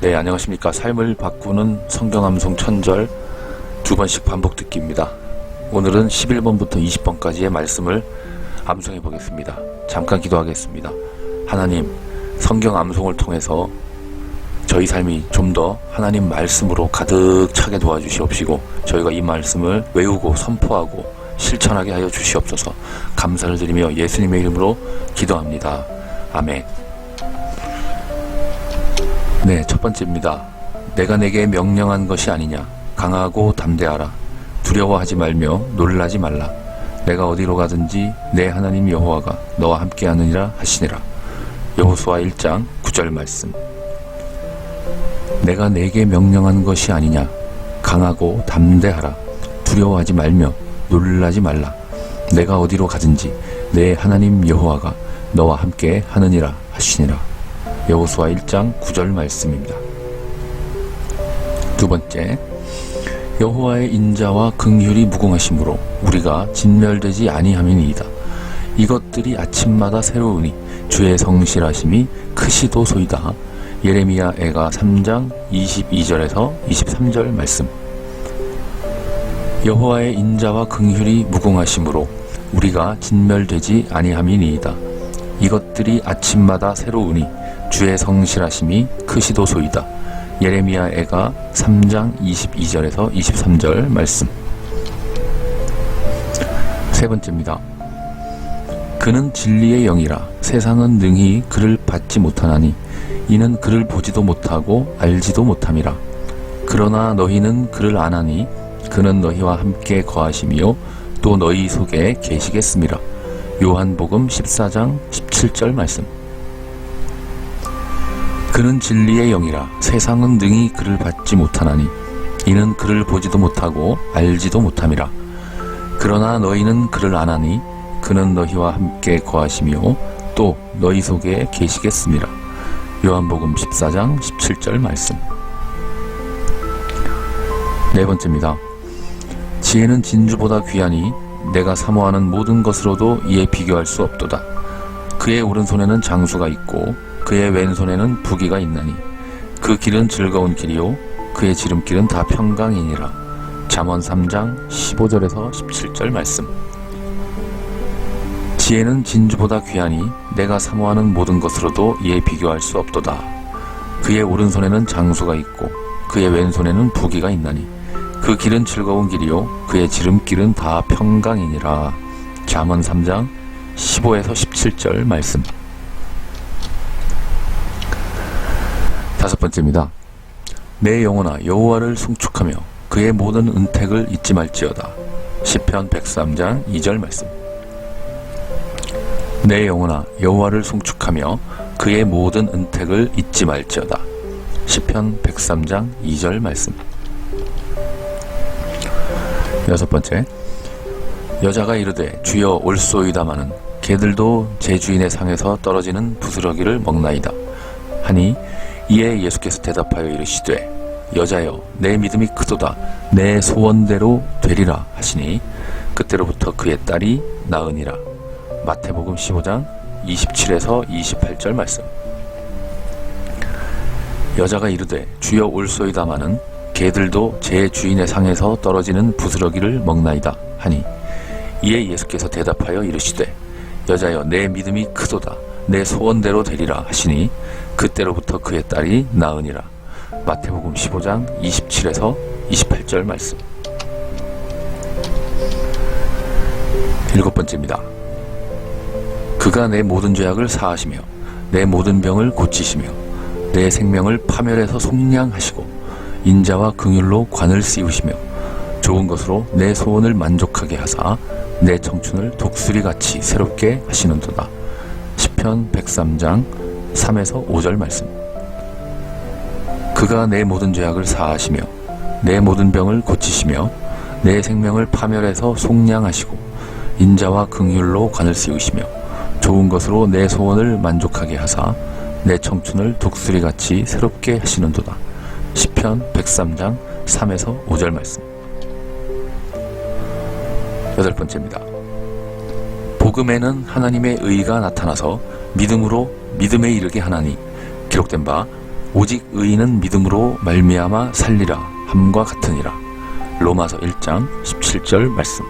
네, 안녕하십니까. 삶을 바꾸는 성경암송 천절 두 번씩 반복 듣기입니다. 오늘은 11번부터 20번까지의 말씀을 암송해 보겠습니다. 잠깐 기도하겠습니다. 하나님, 성경 암송을 통해서 저희 삶이 좀 더 하나님 말씀으로 가득 차게 도와주시옵시고 저희가 이 말씀을 외우고 선포하고 실천하게 하여 주시옵소서 감사를 드리며 예수님의 이름으로 기도합니다. 아멘. 네, 첫 번째입니다. 내가 내게 명령한 것이 아니냐. 강하고 담대하라. 두려워하지 말며 놀라지 말라. 내가 어디로 가든지 내 하나님 여호와가 너와 함께하느니라 하시니라. 여호수아 1장 9절 말씀. 내가 내게 명령한 것이 아니냐. 강하고 담대하라. 두려워하지 말며 놀라지 말라. 내가 어디로 가든지 내 하나님 여호와가 너와 함께 하느니라 하시니라. 여호수아 1장 9절 말씀입니다. 두 번째, 여호와의 인자와 긍휼이 무궁하심으로 우리가 진멸되지 아니함이니이다. 이것들이 아침마다 새로우니 주의 성실하심이 크시도소이다. 예레미야 애가 3장 22절에서 23절 말씀. 여호와의 인자와 긍휼이 무궁하심으로 우리가 진멸되지 아니함이니이다. 이것들이 아침마다 새로우니 주의 성실하심이 크시도소이다. 예레미야 애가 3장 22절에서 23절 말씀. 세 번째입니다. 그는 진리의 영이라 세상은 능히 그를 받지 못하나니 이는 그를 보지도 못하고 알지도 못함이라. 그러나 너희는 그를 아나니 그는 너희와 함께 거하시며 또 너희 속에 계시겠습니다. 요한복음 14장 17절 말씀. 그는 진리의 영이라 세상은 능히 그를 받지 못하나니 이는 그를 보지도 못하고 알지도 못함이라. 그러나 너희는 그를 아나니 그는 너희와 함께 거하시며 또 너희 속에 계시겠습니다. 요한복음 14장 17절 말씀. 네 번째입니다. 지혜는 진주보다 귀하니 내가 사모하는 모든 것으로도 이에 비교할 수 없도다. 그의 오른손에는 장수가 있고 그의 왼손에는 부기가 있나니 그 길은 즐거운 길이요 그의 지름길은 다 평강이니라. 잠언 3장 15절에서 17절 말씀. 지혜는 진주보다 귀하니 내가 사모하는 모든 것으로도 이에 비교할 수 없도다. 그의 오른손에는 장수가 있고 그의 왼손에는 부기가 있나니 그 길은 즐거운 길이요 그의 지름길은 다 평강이니라. 잠언 3장 15에서 17절 말씀. 다섯 번째입니다. 내 영혼아 여호와를 송축하며 그의 모든 은택을 잊지 말지어다. 시편 103장 2절 말씀. 내 영혼아 여호와를 송축하며 그의 모든 은택을 잊지 말지어다. 시편 103장 2절 말씀. 여섯 번째. 여자가 이르되 주여 올소이다마는 개들도 제 주인의 상에서 떨어지는 부스러기를 먹나이다. 하니 이에 예수께서 대답하여 이르시되 여자여 내 믿음이 크도다 내 소원대로 되리라 하시니 그때로부터 그의 딸이 나으니라. 마태복음 15장 27에서 28절 말씀. 여자가 이르되 주여 올소이다마는 개들도 제 주인의 상에서 떨어지는 부스러기를 먹나이다 하니 이에 예수께서 대답하여 이르시되 여자여 내 믿음이 크도다 내 소원대로 되리라 하시니 그때로부터 그의 딸이 나으니라. 마태복음 15장 27에서 28절 말씀. 일곱 번째입니다. 그가 내 모든 죄악을 사하시며 내 모든 병을 고치시며 내 생명을 파멸해서 속량하시고 인자와 긍휼로 관을 씌우시며 좋은 것으로 내 소원을 만족하게 하사 내 청춘을 독수리 같이 새롭게 하시는도다. 시편 103장 3에서 5절 말씀. 그가 내 모든 죄악을 사하시며 내 모든 병을 고치시며 내 생명을 파멸해서 속량하시고 인자와 긍휼로 관을 씌우시며 좋은 것으로 내 소원을 만족하게 하사 내 청춘을 독수리 같이 새롭게 하시는도다. 시편 103장 3에서 5절 말씀. 여덟 번째입니다. 복음에는 하나님의 의가 나타나서 믿음으로 믿음에 이르게 하나니 기록된 바 오직 의인은 믿음으로 말미암아 살리라 함과 같으니라. 로마서 1장 17절 말씀.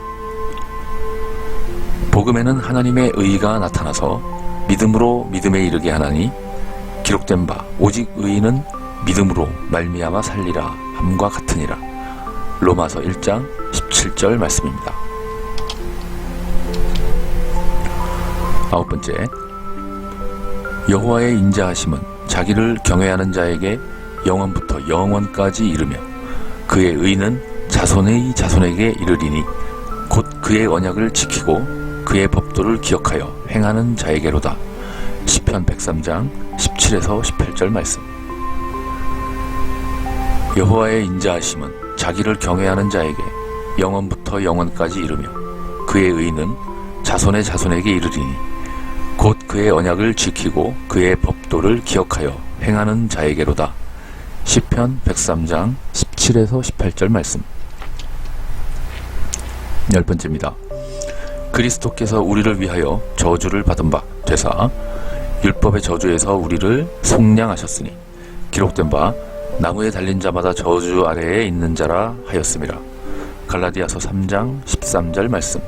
복음에는 하나님의 의가 나타나서 믿음으로 믿음에 이르게 하나니 기록된 바 오직 의인은 믿음으로 말미암아 살리라 함과 같으니라. 로마서 1장 17절 말씀입니다. 아홉 번째 여호와의 인자하심은 자기를 경외하는 자에게 영원부터 영원까지 이르며 그의 의는 자손의 자손에게 이르리니 곧 그의 언약을 지키고 그의 법도를 기억하여 행하는 자에게로다. 시편 103장 17에서 18절 말씀. 여호와의 인자하심은 자기를 경외하는 자에게 영원부터 영원까지 이르며 그의 의는 자손의 자손에게 이르리니 곧 그의 언약을 지키고 그의 법도를 기억하여 행하는 자에게로다. 시편 103장 17에서 18절 말씀. 열 번째입니다. 그리스도께서 우리를 위하여 저주를 받은 바 되사 율법의 저주에서 우리를 속량하셨으니 기록된 바 나무에 달린 자마다 저주 아래에 있는 자라 하였음이라. 갈라디아서 3장 13절 말씀.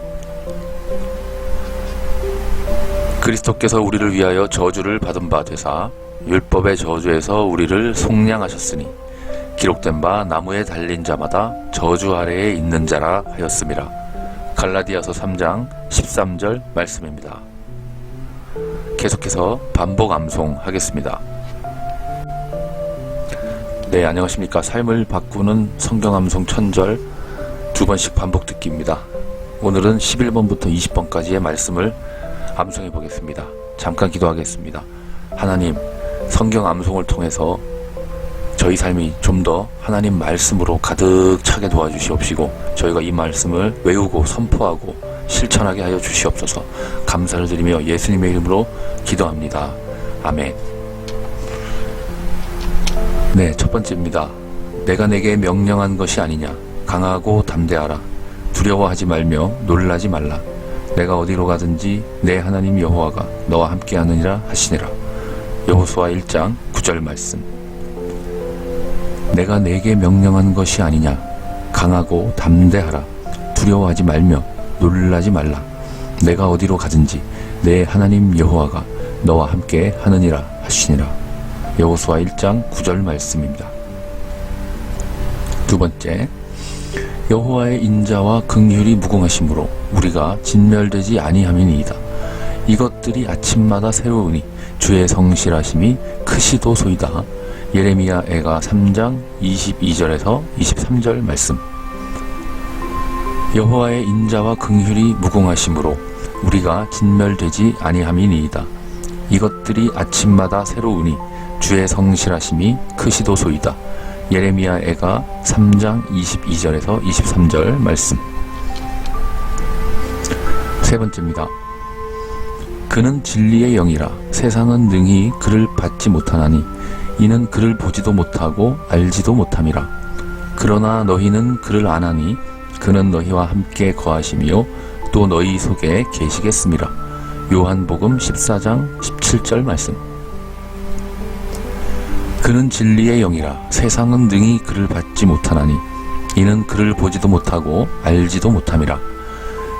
그리스도께서 우리를 위하여 저주를 받은 바 되사 율법의 저주에서 우리를 속량하셨으니 기록된 바 나무에 달린 자마다 저주 아래에 있는 자라 하였음이라. 갈라디아서 3장 13절 말씀입니다. 계속해서 반복 암송하겠습니다. 네, 안녕하십니까. 삶을 바꾸는 성경 암송 천절 두 번씩 반복 듣기입니다. 오늘은 11번부터 20번까지의 말씀을 암송해 보겠습니다. 잠깐 기도하겠습니다. 하나님, 성경 암송을 통해서 저희 삶이 좀 더 하나님 말씀으로 가득 차게 도와주시옵시고 저희가 이 말씀을 외우고 선포하고 실천하게 하여 주시옵소서 감사를 드리며 예수님의 이름으로 기도합니다. 아멘. 네, 첫 번째입니다. 내가 내게 명령한 것이 아니냐. 강하고 담대하라. 두려워하지 말며 놀라지 말라. 내가 어디로 가든지 내 하나님 여호와가 너와 함께하느니라 하시니라. 여호수아 1장 9절 말씀. 내가 내게 명령한 것이 아니냐. 강하고 담대하라. 두려워하지 말며 놀라지 말라. 내가 어디로 가든지 내 하나님 여호와가 너와 함께 하느니라 하시니라. 여호수아 1장 9절 말씀입니다. 두 번째, 여호와의 인자와 긍휼이 무궁하심으로 우리가 진멸되지 아니함이니이다. 이것들이 아침마다 새로우니 주의 성실하심이 크시도소이다. 예레미야 애가 3장 22절에서 23절 말씀. 여호와의 인자와 긍휼이 무궁하심으로 우리가 진멸되지 아니함이니이다. 이것들이 아침마다 새로우니 주의 성실하심이 크시도소이다. 예레미야 애가 3장 22절에서 23절 말씀. 세 번째입니다. 그는 진리의 영이라 세상은 능히 그를 받지 못하나니 이는 그를 보지도 못하고 알지도 못함이라. 그러나 너희는 그를 아나니 그는 너희와 함께 거하시며 또 너희 속에 계시겠습니다. 요한복음 14장 17절 말씀. 그는 진리의 영이라 세상은 능히 그를 받지 못하나니 이는 그를 보지도 못하고 알지도 못함이라.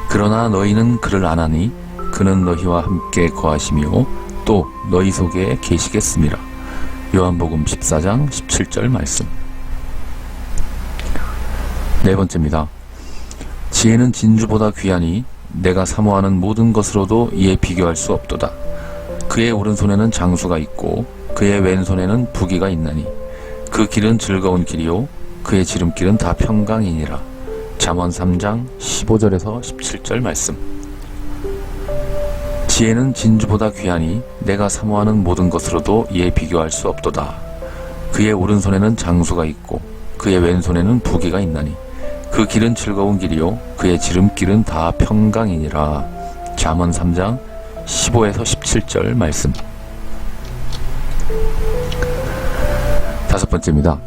그러나 너희는 그를 아나니 그는 너희와 함께 거하시며 또 너희 속에 계시겠습니다. 요한복음 14장 17절 말씀. 네 번째입니다. 지혜는 진주보다 귀하니 내가 사모하는 모든 것으로도 이에 비교할 수 없도다. 그의 오른손에는 장수가 있고 그의 왼손에는 부기가 있나니 그 길은 즐거운 길이요 그의 지름길은 다 평강이니라. 잠언 3장 15절에서 17절 말씀. 지혜는 진주보다 귀하니 내가 사모하는 모든 것으로도 이에 비교할 수 없도다. 그의 오른손에는 장수가 있고 그의 왼손에는 부기가 있나니 그 길은 즐거운 길이요 그의 지름길은 다 평강이니라. 잠언 3장 15에서 17절 말씀. 다섯 번째입니다.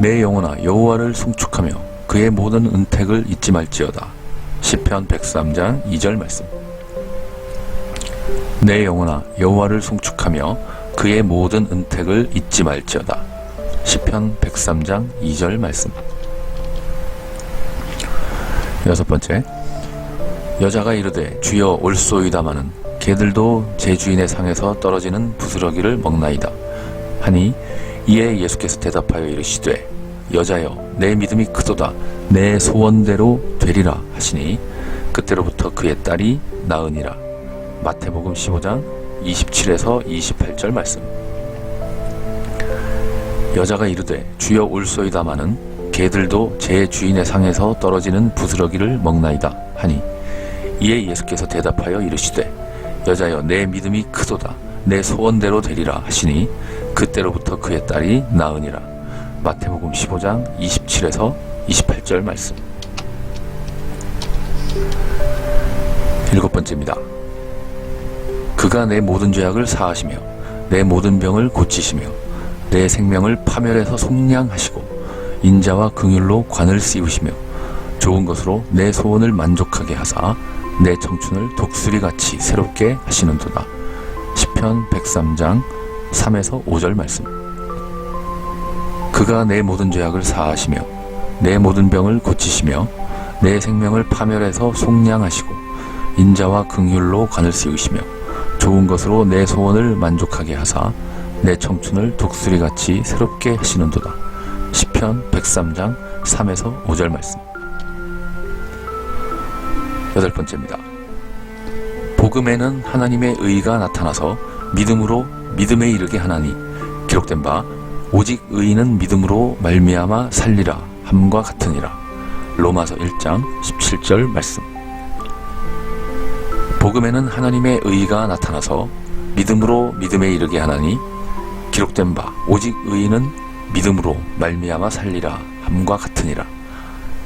내 영혼아 여호와를 송축하며 그의 모든 은택을 잊지 말지어다. 시편 103장 2절 말씀. 내 영혼아 여호와를 송축하며 그의 모든 은택을 잊지 말지어다. 시편 103장 2절 말씀. 여섯 번째. 여자가 이르되 주여 올소이다마는 개들도 제 주인의 상에서 떨어지는 부스러기를 먹나이다. 하니 이에 예수께서 대답하여 이르시되 여자여 내 믿음이 크도다 내 소원대로 되리라 하시니 그때로부터 그의 딸이 나으니라. 마태복음 15장 27에서 28절 말씀. 여자가 이르되 주여 올소이다마는 개들도 제 주인의 상에서 떨어지는 부스러기를 먹나이다 하니 이에 예수께서 대답하여 이르시되 여자여 내 믿음이 크도다. 내 소원대로 되리라 하시니 그때로부터 그의 딸이 나으니라. 마태복음 15장 27에서 28절 말씀. 일곱 번째입니다. 그가 내 모든 죄악을 사하시며 내 모든 병을 고치시며 내 생명을 파멸해서 속량하시고 인자와 긍휼로 관을 씌우시며 좋은 것으로 내 소원을 만족하게 하사 내 청춘을 독수리같이 새롭게 하시는도다. 시편 103장 3에서 5절 말씀. 그가 내 모든 죄악을 사하시며 내 모든 병을 고치시며 내 생명을 파멸해서 속량하시고 인자와 긍휼로 관을 씌우시며 좋은 것으로 내 소원을 만족하게 하사 내 청춘을 독수리같이 새롭게 하시는도다. 시편 103장 3에서 5절 말씀. 여덟 번째입니다. 복음에는 하나님의 의가 나타나서 믿음으로 믿음에 이르게 하나니 기록된 바 오직 의인은 믿음으로 말미암아 살리라 함과 같으니라. 로마서 1장 17절 말씀. 복음에는 하나님의 의가 나타나서 믿음으로 믿음에 이르게 하나니 기록된 바 오직 의인은 믿음으로 말미암아 살리라 함과 같으니라.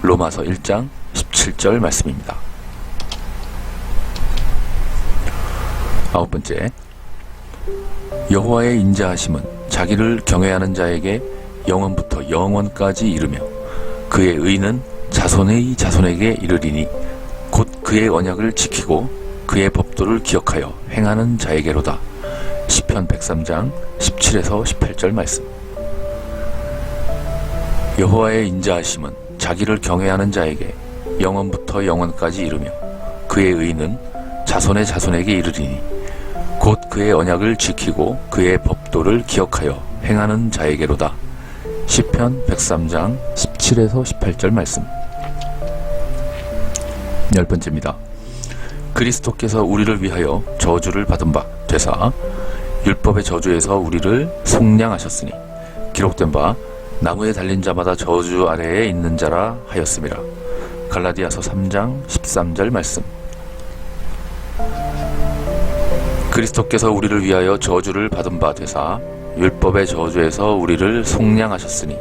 로마서 1장 17절 말씀입니다. 아홉 번째. 여호와의 인자하심은 자기를 경외하는 자에게 영원부터 영원까지 이르며 그의 의는 자손의 자손에게 이르리니 곧 그의 언약을 지키고 그의 법도를 기억하여 행하는 자에게로다. 시편 103장 17에서 18절 말씀. 여호와의 인자하심은 자기를 경외하는 자에게 영원부터 영원까지 이르며 그의 의는 자손의 자손에게 이르리니 곧 그의 언약을 지키고 그의 법도를 기억하여 행하는 자에게로다. 시편 103장 17에서 18절 말씀. 열 번째입니다. 그리스도께서 우리를 위하여 저주를 받은 바 되사 율법의 저주에서 우리를 속량하셨으니 기록된 바 나무에 달린 자마다 저주 아래에 있는 자라 하였음이라. 갈라디아서 3장 13절 말씀. 그리스도께서 우리를 위하여 저주를 받은 바 되사 율법의 저주에서 우리를 속량하셨으니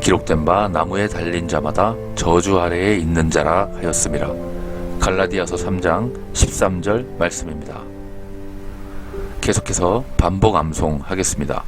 기록된 바 나무에 달린 자마다 저주 아래에 있는 자라 하였음이라. 갈라디아서 3장 13절 말씀입니다. 계속해서 반복 암송하겠습니다.